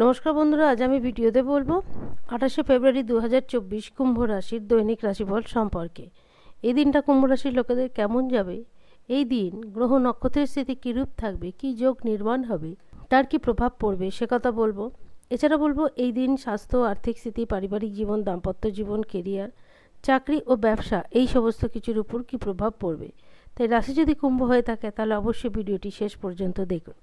নমস্কার বন্ধুরা, আজ আমি ভিডিওতে বলব আঠাশে ফেব্রুয়ারি দু হাজার চব্বিশ কুম্ভ রাশির দৈনিক রাশিফল সম্পর্কে। এই দিনটা কুম্ভ রাশির লোকেদের কেমন যাবে? এই দিন গ্রহ নক্ষত্রের স্থিতি কীরূপ থাকবে? কী যোগ নির্মাণ হবে? তার কি প্রভাব পড়বে? সে কথা বলব। এছাড়া বলব, এই দিন স্বাস্থ্য, আর্থিক স্থিতি, পারিবারিক জীবন, দাম্পত্য জীবন কেরিয়ার চাকরি ও ব্যবসা, এই সমস্ত কিছুর উপর কি প্রভাব পড়বে? তাই রাশি যদি কুম্ভ হয়ে থাকে, তাহলে অবশ্যই ভিডিওটি শেষ পর্যন্ত দেখুন।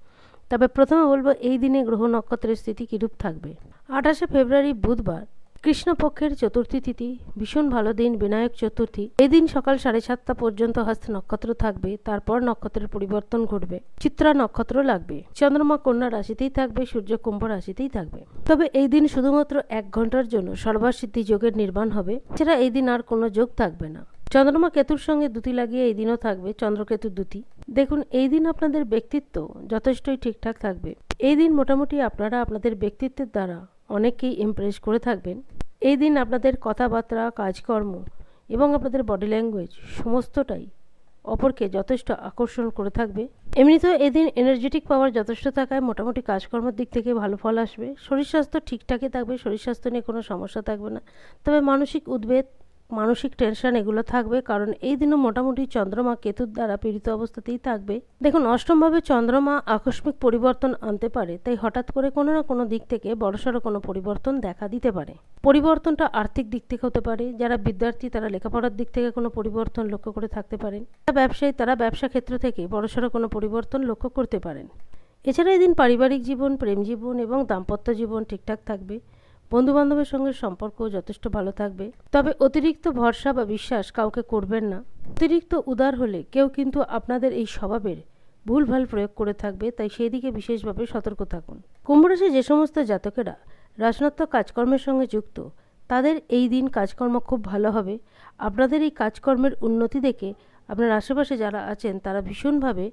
তবে প্রথমে বলব, এই দিনে গ্রহ নক্ষত্রের স্থিতি কিরূপ থাকবে? আঠাশে ফেব্রুয়ারি বুধবার, কৃষ্ণপক্ষের চতুর্থী তিথি, ভীষণ ভালো দিন, বিনায়ক চতুর্থী। এই দিন সকাল সাড়ে সাতটা পর্যন্ত হস্ত নক্ষত্র থাকবে, তারপর নক্ষত্রের পরিবর্তন ঘটবে। চিত্রা নক্ষত্র লাগবে। চন্দ্রমা কন্যা রাশিতেই থাকবে, সূর্য কুম্ভ রাশিতেই থাকবে। তবে এই দিন শুধুমাত্র এক ঘণ্টার জন্য সর্বাসিদ্ধি যোগের নির্মাণ হবে। এছাড়া এই দিন আর কোনো যোগ থাকবে না। চন্দ্রমা কেতুর সঙ্গে দুটি লাগিয়ে এই দিনও থাকবে চন্দ্রকেতুর দুটি। দেখুন, এই দিন আপনাদের ব্যক্তিত্ব যথেষ্টই ঠিকঠাক থাকবে। এই দিন মোটামুটি আপনারা আপনাদের ব্যক্তিত্বের দ্বারা অনেককেই ইমপ্রেস করে থাকবেন। এই দিন আপনাদের কথাবার্তা, কাজকর্ম এবং আপনাদের বডি ল্যাঙ্গুয়েজ সমস্তটাই অপরকে যথেষ্ট আকর্ষণ করে থাকবে। এমনিতেও এদিন এনার্জেটিক পাওয়ার যথেষ্ট থাকায় মোটামুটি কাজকর্মের দিক থেকে ভালো ফল আসবে। শরীর স্বাস্থ্য ঠিকঠাকই থাকবে, শরীর স্বাস্থ্য নিয়ে কোনো সমস্যা থাকবে না। তবে মানসিক উদ্বেগ মানসিক টেনশন এগুলো থাকবে, কারণ এই দিনও মোটামুটি চন্দ্রমা কেতুর দ্বারা পীড়িত অবস্থাতেই থাকবে। দেখুন, অষ্টমভাবে চন্দ্রমা আকস্মিক পরিবর্তন আনতে পারে, তাই হঠাৎ করে কোনো না কোনো দিক থেকে বড়সড় কোনো পরিবর্তন দেখা দিতে পারে। পরিবর্তনটা আর্থিক দিক থেকে হতে পারে, যারা বিদ্যার্থী তারা লেখাপড়ার দিক থেকে কোনো পরিবর্তন লক্ষ্য করে থাকতে পারেন। ব্যবসায়ী তারা ব্যবসা ক্ষেত্র থেকে বড়সড় কোনো পরিবর্তন লক্ষ্য করতে পারেন। এছাড়া এদিন পারিবারিক জীবন, প্রেম জীবন এবং দাম্পত্য জীবন ঠিকঠাক থাকবে। বন্ধুবান্ধবের সঙ্গে সম্পর্ক যথেষ্ট ভালো থাকবে। তবে অতিরিক্ত ভরসা বা বিশ্বাস কাউকে করবেন না। অতিরিক্ত উদার হলে কেউ কিন্তু আপনাদের এই স্বভাবের ভুলভাল প্রয়োগ করে থাকবে, তাই সেই দিকে বিশেষভাবে সতর্ক থাকুন। কুম্ভরাশি যে সমস্ত জাতকেরা রাজনৈতিক কাজকর্মের সঙ্গে যুক্ত, তাদের এই দিন কাজকর্ম খুব ভালো হবে। আপনাদের এই কাজকর্মের উন্নতি দেখে আপনার আশেপাশে যারা আছেন, তারা ভীষণভাবে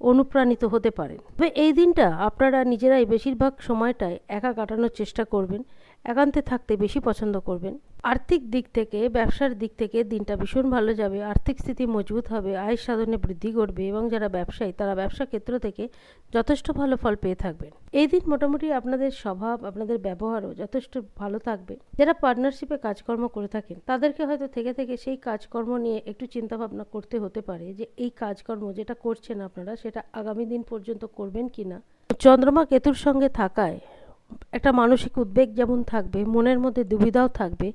অনুপ্রাণিত হতে পারেন। তবে এই দিনটা আপনারা নিজেরাই বেশিরভাগ সময়টায় একা কাটানোর চেষ্টা করবেন। একান্তে থাকতে বেশি পছন্দ করবেন। আর্থিক দিক থেকে, ব্যবসার দিক থেকে দিনটা ভীষণ ভালো যাবে, আর্থিক স্থিতি মজবুত হবে আয় সাধনে বৃদ্ধি ঘটবে এবং যারা ব্যবসায়ী তারা ব্যবসা ক্ষেত্র থেকে যথেষ্ট ভালো ফল পেয়ে থাকবেন। এই দিন মোটামুটি আপনাদের স্বভাব, আপনাদের ব্যবহারও যথেষ্ট ভালো থাকবে। যারা পার্টনারশিপে কাজকর্ম করে থাকেন, তাদেরকে হয়তো থেকে থেকে সেই কাজকর্ম নিয়ে একটু চিন্তা ভাবনা করতে হতে পারে যে এই কাজকর্ম যেটা করছেন আপনারা, সেটা আগামী দিন পর্যন্ত করবেন কি না চন্দ্রমা কেতুর সঙ্গে থাকায় একটা মানসিক উদ্বেগ যেমন থাকবে, মনের মধ্যে দুবিধাও থাকবে,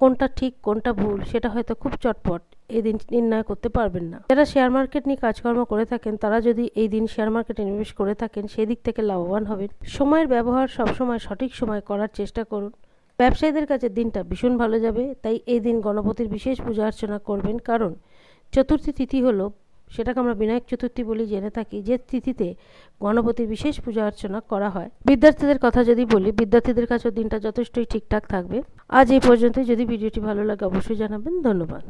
কোনটা ঠিক, কোনটা ভুল, সেটা হয়তো খুব চটপট এই দিন নির্ণয় করতে পারবেন না। যারা শেয়ার মার্কেট নিয়ে কাজকর্ম করে থাকেন, তারা যদি এই দিন শেয়ার মার্কেটে নিবেশ করে থাকেন সেই দিক থেকে লাভবান হবেন। সময়ের ব্যবহার সবসময় সঠিক সময় করার চেষ্টা করুন। ব্যবসায়ীদের কাছে দিনটা ভীষণ ভালো যাবে, তাই এই দিন গণপতির বিশেষ পূজা অর্চনা করবেন। কারণ চতুর্থী তিথি হলো সেটাকে আমরা বিনায়ক চতুর্থী বলি, জেনে থাকি যে তিথিতে গণপতির বিশেষ পূজা অর্চনা করা হয়। বিদ্যার্থীদের কথা যদি বলি, বিদ্যার্থীদের কাছেও দিনটা যথেষ্টই ঠিকঠাক থাকবে। আজ এই পর্যন্তই। যদি ভিডিওটি ভালো লাগে, অবশ্যই জানাবেন। ধন্যবাদ।